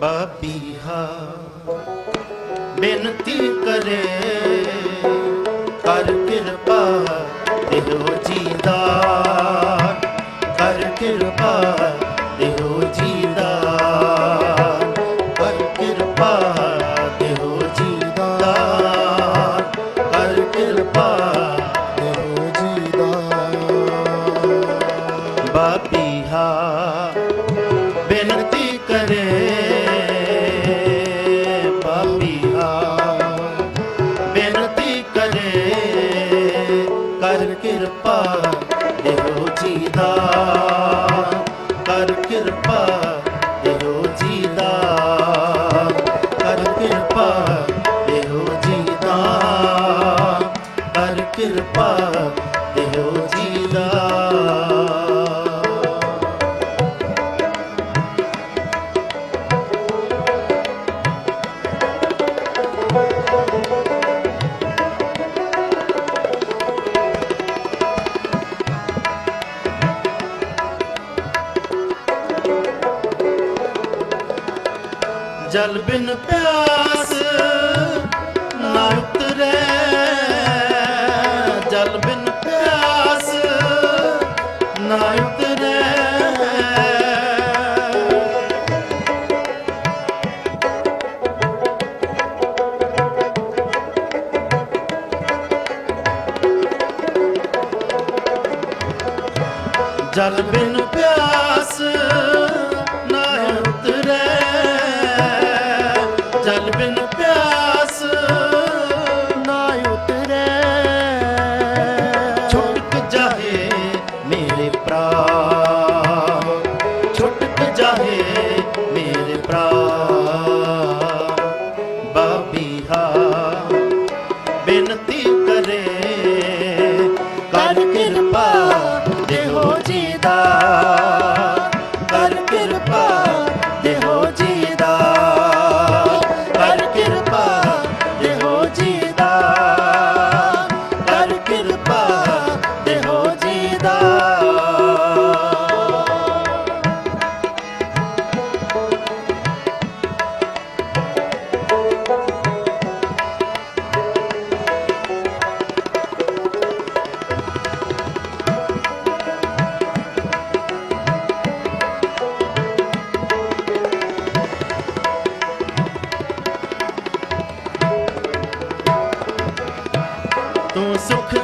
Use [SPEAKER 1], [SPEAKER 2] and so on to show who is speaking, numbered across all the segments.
[SPEAKER 1] ਬਾਬੀਹਾ ਬੇਨਤੀ ਕਰੇ, ਕਰ ਕਿਰਪਾ ਦੇਹੋ ਦਾ, ਕਰ ਕਿਰਪਾ ਦੇਹੋ ਦਾ, ਕਰ ਕਿਰਪਾ ਦੇਹੋ ਦਾ, ਕਰ ਕਿਰਪਾ ਦੇਹੋ ਜੀਦਾਰ ਬਾਬੀਹਾ রচিতা ਜਲ ਬਿਨ ਪਿਆਸ ਨਾ ਉਤਰੈ। ਜਲ ਬਿਨ ਪਿਆਸ ਨਾ ਉਤਰੈ। ਜਲ ਬਿਨ ਪਿਆਸ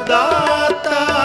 [SPEAKER 1] ਦਾਤਾ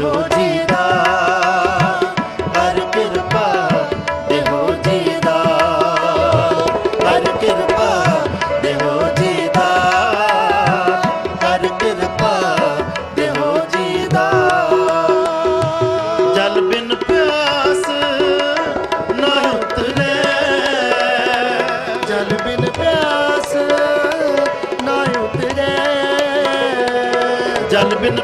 [SPEAKER 1] ਦੇਹੋ ਜੀ ਦਾ ਕਰ ਕਿਰਪਾ ਦੇਹੋ ਜੀ ਦਾ ਹਰ ਕਿਰਪਾ ਦੇਹੋ ਜੀ ਦਾ ਕਰ ਕਿਰਪਾ ਦੇਹੋ ਜੀ ਦਾ ਜਲ ਬਿਨ ਪਿਆਸ ਨਾ ਉਤਰੇ
[SPEAKER 2] ਜਲ ਬਿਨ ਪਿਆਸ ਨਾ ਉਤਰੇ
[SPEAKER 1] ਜਲ ਬਿਨ